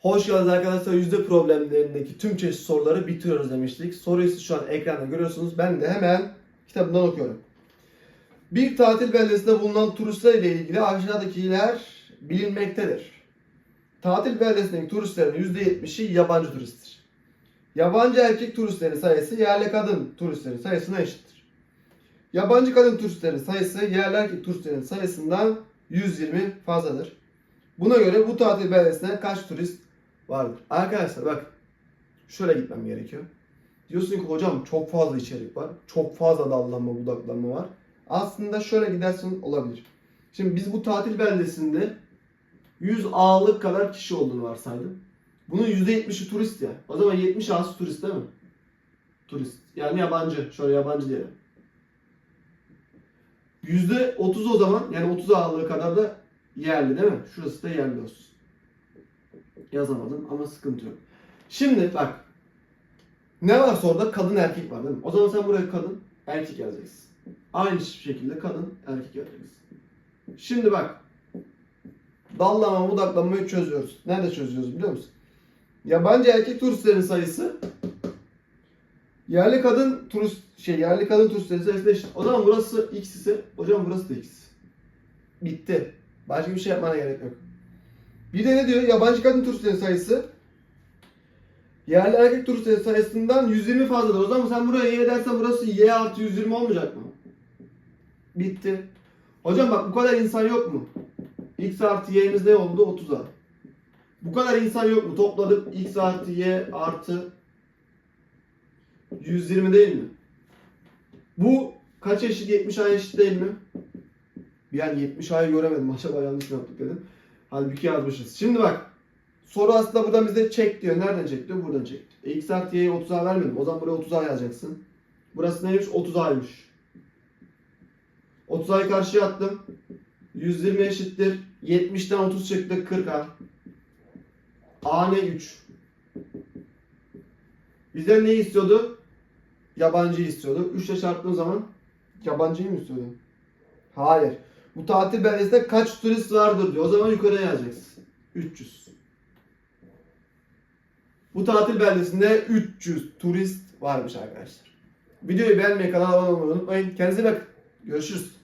Hoş geldiniz arkadaşlar. Yüzde problemlerindeki tüm çeşit soruları bitiriyoruz demiştik. Soruyu siz şu an ekranda görüyorsunuz. Ben de hemen kitabından okuyorum. Bir tatil beldesinde bulunan turistler ile ilgili aşağıdakiler bilinmektedir. Tatil beldesindeki turistlerin %70'i yabancı turisttir. Yabancı erkek turistlerin sayısı yerli kadın turistlerin sayısına eşittir. Yabancı kadın turistlerin sayısı yerli erkek turistlerin sayısından 120 fazladır. Buna göre bu tatil beldesine kaç turist vardır? Arkadaşlar bak şöyle gitmem gerekiyor. Diyorsun ki hocam çok fazla içerik var. Çok fazla dallanma budaklanma var. Aslında şöyle gidersin olabilir. Şimdi biz bu tatil beldesinde 100 A'lık kadar kişi olduğunu varsaydım. Bunun %70'i turist ya. O zaman 70 A'sı turist değil mi? Turist. Yani yabancı. Şöyle yabancı diyelim. %30 o zaman yani 30 A'lığı kadar da yerli değil mi? Şurası da yerli olsun. Yazamadım ama sıkıntı yok. Şimdi bak. Ne var orada? Kadın erkek var değil mi? O zaman sen buraya kadın erkek yazacaksın. Aynı şekilde kadın erkek yazacaksın. Şimdi bak. Dallama budaklanmayı çözüyoruz. Nerede çözüyoruz biliyor musun? Yabancı erkek turistlerin sayısı yerli kadın turist şey yerli kadın turistlerin sayısı eşit. O zaman burası x ise hocam burası da x. Bitti. Başka bir şey yapmana gerek yok. Bir de ne diyor? Yabancı kadın turistlerin sayısı yerli erkek turistlerin sayısından 120 fazladır. O zaman sen buraya y dersen burası y artı 120 olmayacak mı? Bitti. Hocam bak bu kadar insan yok mu? x artı y'miz ne oldu? 30'a. Bu kadar insan yok mu? Topladık x artı y artı 120 değil mi? Bu kaç eşit? 70 ay eşit değil mi? An 70 ayı göremedim. Acaba yanlış mı yaptık dedim. Halbuki yazmışız. Şimdi bak. Soru aslında buradan bize çek diyor. Nereden çek diyor? Buradan çek. E, x artı y'ye 30'a vermedim. O zaman buraya 30'a yazacaksın. Burası neymiş? 30'aymış. 30'ayı karşıya attım. 120 eşittir. 70'ten 30 çıktı. 40'a. A ne 3. Bizden ne istiyordu? Yabancıyı istiyordu. 3 ile çarptığım zaman yabancıyı mı istiyordu? Hayır. Bu tatil beldesinde kaç turist vardır diyor. O zaman yukarıya yazacaksın. 300. Bu tatil beldesinde 300 turist varmış arkadaşlar. Videoyu beğenmeyi, kanala abone olmayı unutmayın. Kendinize bakın. Görüşürüz.